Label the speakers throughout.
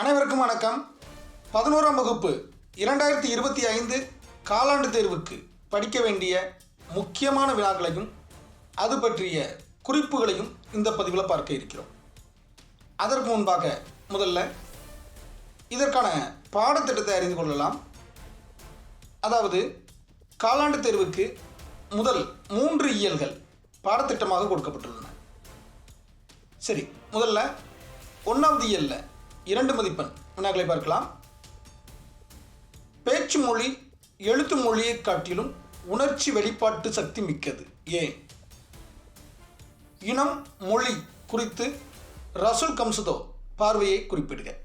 Speaker 1: அனைவருக்கும் வணக்கம். பதினோராம் வகுப்பு இரண்டாயிரத்தி இருபத்தி ஐந்து காலாண்டு தேர்வுக்கு படிக்க வேண்டிய முக்கியமான வினாக்களையும் அது பற்றிய குறிப்புகளையும் இந்த பதிவில் பார்க்க இருக்கிறோம். அதற்கு முன்பாக முதல்ல இதற்கான பாடத்திட்டத்தை அறிந்து கொள்ளலாம். அதாவது காலாண்டு தேர்வுக்கு முதல் மூன்று இயல்கள் பாடத்திட்டமாக கொடுக்கப்பட்டுள்ளன. சரி முதல்ல ஒன்றாவது இயலில் இரண்டு மதிப்பெண். வினாக்களை பார்க்கலாம். பேச்சு மொழி எழுத்து மொழியை காட்டிலும் உணர்ச்சி வெளிப்பாட்டு சக்தி மிக்கது. ஏன் இனம் மொழி குறித்து ரசுல் கம்சுதோ பார்வையை குறிப்பிடுக.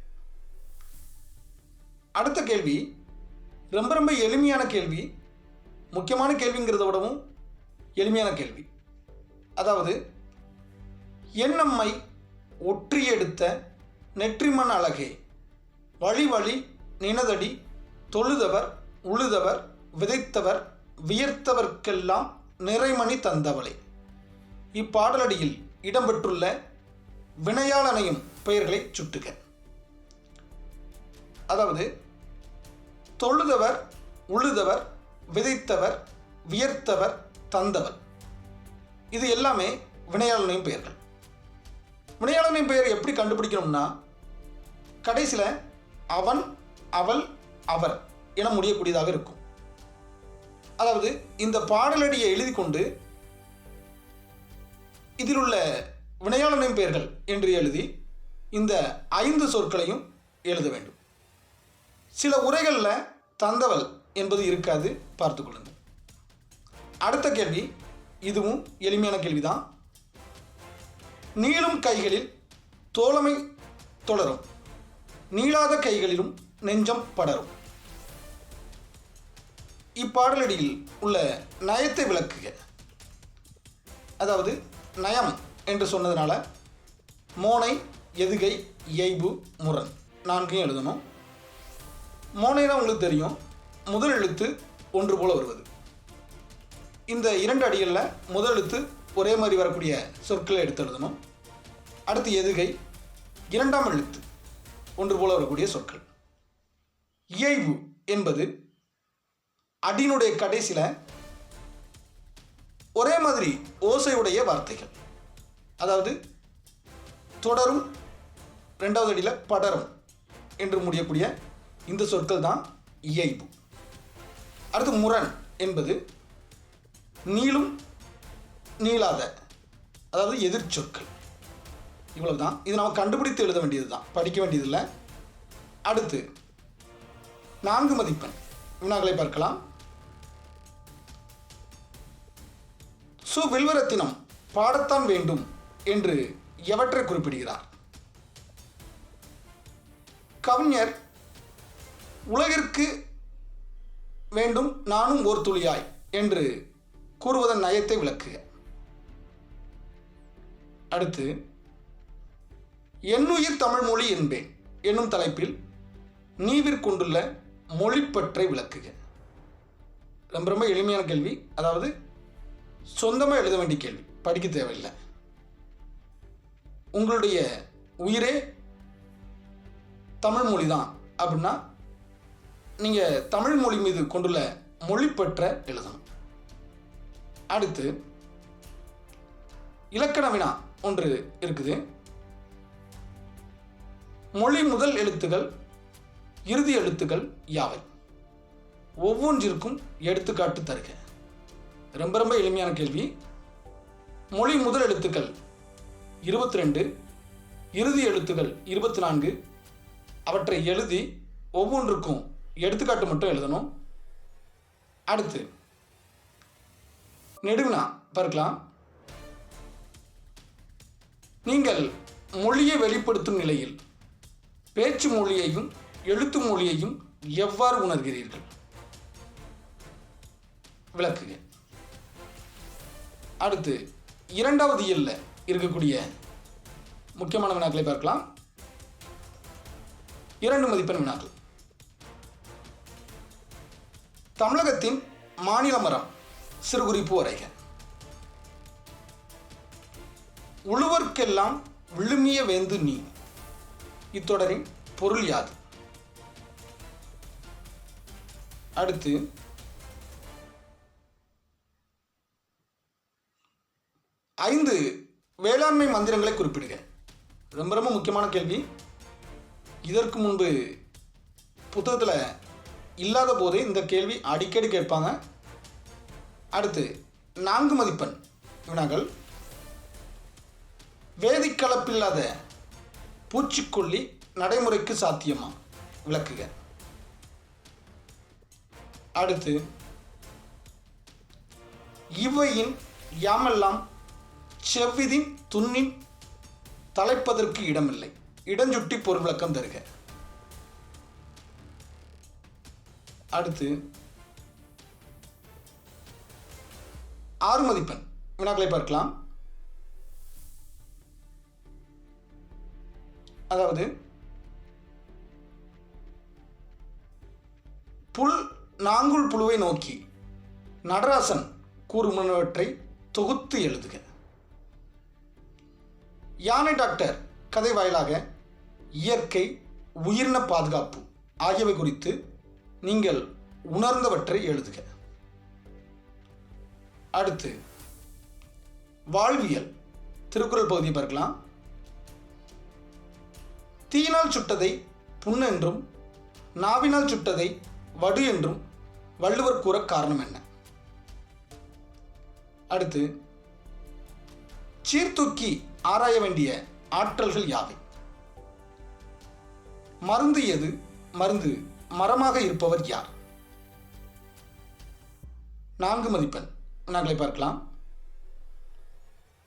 Speaker 1: அடுத்த கேள்வி. ரொம்ப ரொம்ப எளிமையான கேள்வி. முக்கியமான கேள்விங்கிறத விடவும் எளிமையான கேள்வி. அதாவது என்னம்மை ஒற்றியெடுத்த நெற்றிமன் அழகே. வழி வழி நினதடி தொழுதவர் உழுதவர் விதைத்தவர் வியர்த்தவர்க்கெல்லாம் நிறைமணி தந்தவளே. இப்பாடலடியில் இடம்பெற்றுள்ள வினையாளனையும் பெயர்களை சுட்டுக. அதாவது தொழுதவர் உழுதவர் விதைத்தவர் வியர்த்தவர் தந்தவர். இது எல்லாமே வினையாளனையும் பெயர்கள். வினையாளனின் பெயரை எப்படி கண்டுபிடிக்கணும்னா கடைசியில் அவன் அவள் அவர் என முடியக்கூடியதாக இருக்கும். அதாவது இந்த பாடலடியை எழுதி கொண்டு இதில் உள்ள வினையாளனின் பெயர்கள் என்று எழுதி இந்த ஐந்து சொற்களையும் எழுத வேண்டும். சில உரைகளில் தந்தவள் என்பது இருக்காது பார்த்துக்கொள்ளுங்கள் அடுத்த கேள்வி இதுவும் எளிமையான கேள்விதான். நீளும் கைகளில் தோழமை தொடரும். நீளாத கைகளிலும் நெஞ்சம் படரும். இப்பாடலடியில் உள்ள நயத்தை விளக்குக. அதாவது நயம் என்று சொன்னதுனால மோனை எதுகை எய்பு முரண் நான்கையும் எழுதணும். மோனைனா உங்களுக்கு தெரியும். முதல் எழுத்து ஒன்று போல வருவது. இந்த இரண்டு அடிகளில் முதல் எழுத்து ஒரே மாதிரி வரக்கூடிய சொற்களை எடுத்து எழுதணும். அடுத்து எதுகை? இரண்டாம் எழுத்து. ஒன்று போல வரக்கூடிய சொற்கள். இயைவு என்பது அடியினுடைய கடைசியில் ஒரே மாதிரி ஓசையுடைய வார்த்தைகள். அதாவது தொடரும் ரெண்டாவது அடியில் படரும் என்று முடியக்கூடிய இந்த சொற்கள் தான் இயைபு அடுத்து முரண் என்பது நீளும் நீளாத அதாவது எதிர்ச்சொற்கள். இவ்வளவு தான் இது நம்ம கண்டுபிடித்து எழுத வேண்டியது தான் படிக்க வேண்டியதில்லை. அடுத்து நான்கு மதிப்பெண். வினாக்களை பார்க்கலாம். சு வில்வரத்தினம் பாடத்தான் வேண்டும் என்று எவற்றை குறிப்பிடுகிறார்? கவிஞர் உலகிற்கு வேண்டும் நானும் ஓர் துளியாய் என்று கூறுவதன் நயத்தை விளக்குக. அடுத்து என்னுயிர் தமிழ் மொழி என்பேன். என்னும் தலைப்பில் நீவிற்கொண்டுள்ள மொழிப்பற்றை விளக்குக. ரொம்ப ரொம்ப எளிமையான கேள்வி. அதாவது சொந்தமாக எழுத வேண்டிய கேள்வி. படிக்க தேவையில்லை. உங்களுடைய உயிரே தமிழ் மொழி தான் அப்படின்னா நீங்கள் தமிழ் மொழி மீது கொண்டுள்ள மொழிப்பற்ற எழுதணும். அடுத்து இலக்கண வினா ஒன்று இருக்குது. மொழி முதல் எழுத்துகள் இறுதி எழுத்துக்கள் யாவை? ஒவ்வொன்றிற்கும் எடுத்துக்காட்டு தருக. ரொம்ப ரொம்ப எளிமையான கேள்வி. மொழி முதல் எழுத்துக்கள் இருபத்தி ரெண்டு இறுதி எழுத்துக்கள் இருபத்தி நான்கு அவற்றை எழுதி ஒவ்வொன்றுக்கும் எடுத்துக்காட்டு மட்டும் எழுதணும். அடுத்து நெடுவினா பார்க்கலாம். நீங்கள் மொழியை வெளிப்படுத்தும் நிலையில் பேச்சு மொழியையும் எழுத்து மொழியையும் எவ்வாறு உணர்கிறீர்கள்? விளக்குக அடுத்து இரண்டாவது இல்ல இருக்கக்கூடிய முக்கியமான வினாக்களை பார்க்கலாம். இரண்டு மதிப்பெண் வினாக்கள். தமிழகத்தின் மாநில மரம் சிறுகுறிப்பு வரைக. உழுவர்க்கெல்லாம் விழுமிய வேந்து நீ. இத்தொடரின் பொருள் யாது? அடுத்து ஐந்து வேளாண்மை மந்திரங்களை குறிப்பிடுக ரொம்ப ரொம்ப முக்கியமான கேள்வி. இதற்கு முன்பு புத்தகத்தில் இல்லாத போதே இந்த கேள்வி அடிக்கடி கேட்பாங்க. அடுத்து நான்கு மதிப்பெண் வினாக்கள். வேதிக்கலப்பில்லாத பூச்சிக்கொல்லி நடைமுறைக்கு சாத்தியமா? விளக்குக. அடுத்து இவையின் யாமெல்லாம் செவ்விதின் துண்ணின் தலைப்பதற்கு இடமில்லை. இடஞ்சுட்டி பொருள் விளக்கம் தருக. அடுத்து ஆறு மதிப்பெண் வினாக்களை பார்க்கலாம். அதாவது புல் நாங்குள் புழுவை நோக்கி நடராசன் கூறுமனவற்றை தொகுத்து எழுதுக. யானை டாக்டர் கதை வாயிலாக இயற்கை உயிரின பாதுகாப்பு ஆகியவை குறித்து நீங்கள் உணர்ந்தவற்றை எழுதுக. அடுத்து வாழ்வியல். திருக்குறள் பகுதியை பார்க்கலாம். தீயினால் சுட்டதை புண் என்றும் நாவினால் சுட்டதை வடு என்றும் வள்ளுவர் கூற காரணம் என்ன? அடுத்து சீர்தூக்கி ஆராய வேண்டிய ஆற்றல்கள் யாவை? மருந்து எது? மருந்து மரமாக இருப்பவர் யார்? நான்கு மதிப்பெண். நாங்களை பார்க்கலாம்.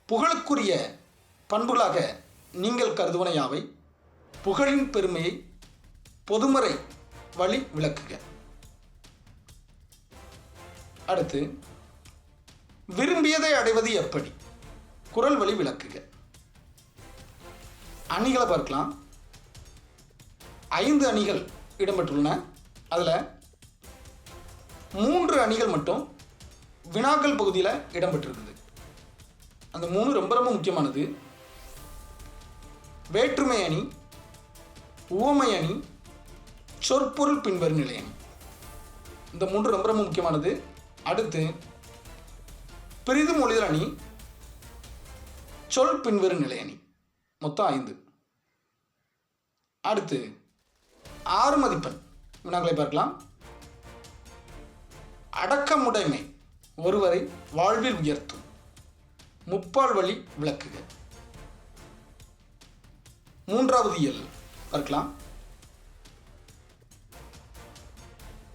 Speaker 1: புகழுக்குரிய பண்புகளாக நீங்கள் கருதுவன யாவை? புகழின் பெருமையை பொதுமறை வழி விளக்குக. அடுத்து விரும்பியதை அடைவது எப்படி? குரல் வழி விளக்குக. அணிகளை பார்க்கலாம். ஐந்து அணிகள் இடம்பெற்றுள்ளன. அதில் மூன்று அணிகள் மட்டும் வினாக்கள் பகுதியில் இடம்பெற்றிருக்குது. அந்த மூணு ரொம்ப ரொம்ப முக்கியமானது. வேற்றுமை அணி உவமை அணி சொற்பொருள் பின்வரும் நிலையம். இந்த மூன்று ரொம்ப ரொம்ப முக்கியமானது. அடுத்து பெரிதும் ஒளிதல் அணி சொல் பின்வரும் நிலையணி. மொத்தம் ஐந்து. அடுத்து ஆறு மதிப்பெண் வினாக்களை பார்க்கலாம். அடக்கமுடைமை ஒருவரை வாழ்வில் உயர்த்தும். முப்பால் வழி விளக்குக. மூன்றாவது இயல். பார்க்கலாம்.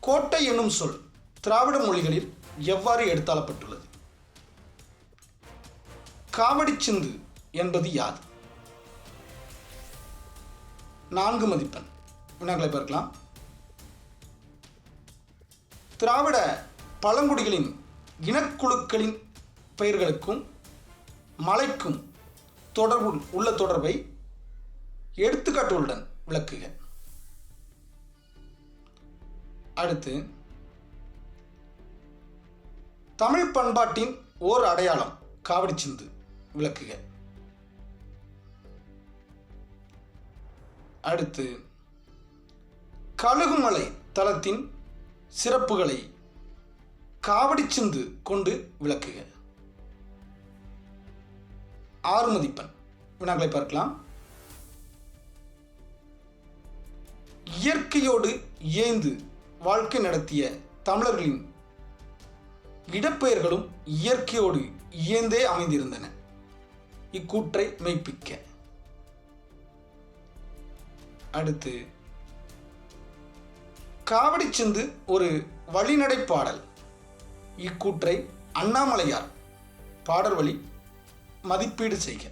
Speaker 1: கோட்டை என்னும் சொல் திராவிட மொழிகளில் எவ்வாறு எடுத்தாளப்பட்டுள்ளது? காவடி சிந்து என்பது யாது நான்கு மதிப்பெண். வினாக்களை பார்க்கலாம். திராவிட பழங்குடிகளின் இனக்குழுக்களின் பெயர்களுக்கும் மலைக்கும் தொடர்பு உள்ள தொடர்பை எடுத்துக்காட்டுகளுடன் விளக்குக. அடுத்து தமிழ் பண்பாட்டின் ஓர் அடையாளம் காவடி சிந்து விளக்குக. அடுத்து கழுகுமலை தலத்தின் சிறப்புகளை காவடி சிந்து கொண்டு விளக்குக. ஆறு மதிப்பெண் வினாக்களை பார்க்கலாம். இயற்கையோடு இயைந்து வாழ்க்கை நடத்திய தமிழர்களின் இடப்பெயர்களும் இயற்கையோடு இயந்தே அமைந்திருந்தன. இக்கூற்றை மெய்ப்பிக்க. அடுத்து காவடி சிந்து ஒரு வழிநடை பாடல். இக்கூற்றை அண்ணாமலையார் பாடல் வழி மதிப்பீடு செய்க.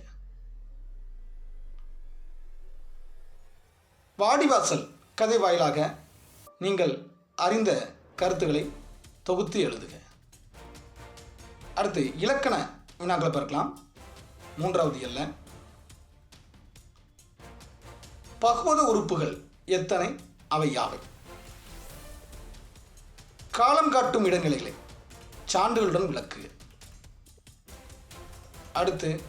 Speaker 1: வாடிவாசல் கதை வாயிலாக நீங்கள் அறிந்த கருத்துக்களை தொகுத்து எழுதுக. அடுத்து இலக்கண வினாக்களை பார்க்கலாம். மூன்றாவது எல்ல. பகுவத உறுப்புகள் எத்தனை? அவை யாவை? காலம் காட்டும் இடநிலைகளை சான்றுகளுடன் விளக்குக. அடுத்து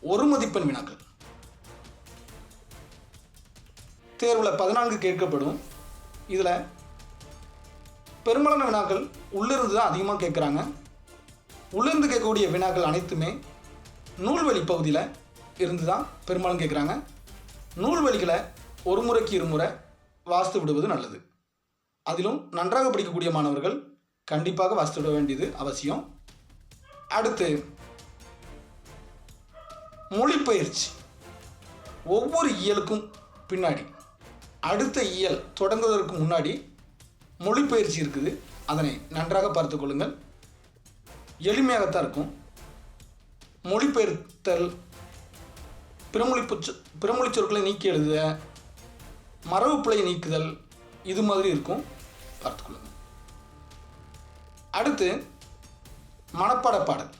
Speaker 1: ஒரு மதிப்பெண் வினாக்கள். தேர்வில் பதினான்கு கேட்கப்படும். இதில் பெரும்பாலான வினாக்கள் உள்ளிருந்து தான் அதிகமாக கேட்குறாங்க உள்ளிருந்து கேட்கக்கூடிய வினாக்கள் அனைத்துமே நூல்வழி பகுதியில் இருந்து தான் பெரும்பாலும் கேட்குறாங்க நூல்வழிகளை ஒரு முறைக்கு இருமுறை வாஸ்து விடுவது நல்லது. அதிலும் நன்றாக படிக்கக்கூடிய மாணவர்கள் கண்டிப்பாக வாசித்து விட வேண்டியது அவசியம். அடுத்து மொழிப்பயிற்சி ஒவ்வொரு இயலுக்கும் பின்னாடி அடுத்த இயல் தொடங்குவதற்கு முன்னாடி மொழிப்பயிற்சி இருக்குது. அதனை நன்றாக பார்த்து கொள்ளுங்கள். எளிமையாகத்தான் இருக்கும். மொழிபெயர்த்தல் பிறமொழி பிறமொழி சொற்களை நீக்கி எழுதுக மரபு பிழையை நீக்குதல் இது மாதிரி இருக்கும். பார்த்துக்கொள்ளுங்கள் அடுத்து மனப்பாட பாடல்.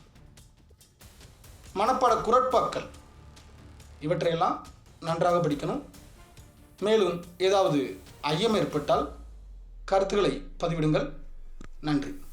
Speaker 1: மனப்பாட குரட்பாக்கள் இவற்றையெல்லாம் நன்றாக படிக்கணும். மேலும் ஏதாவது ஐயம் ஏற்பட்டால் கருத்துக்களை பதிவிடுங்கள். நன்றி.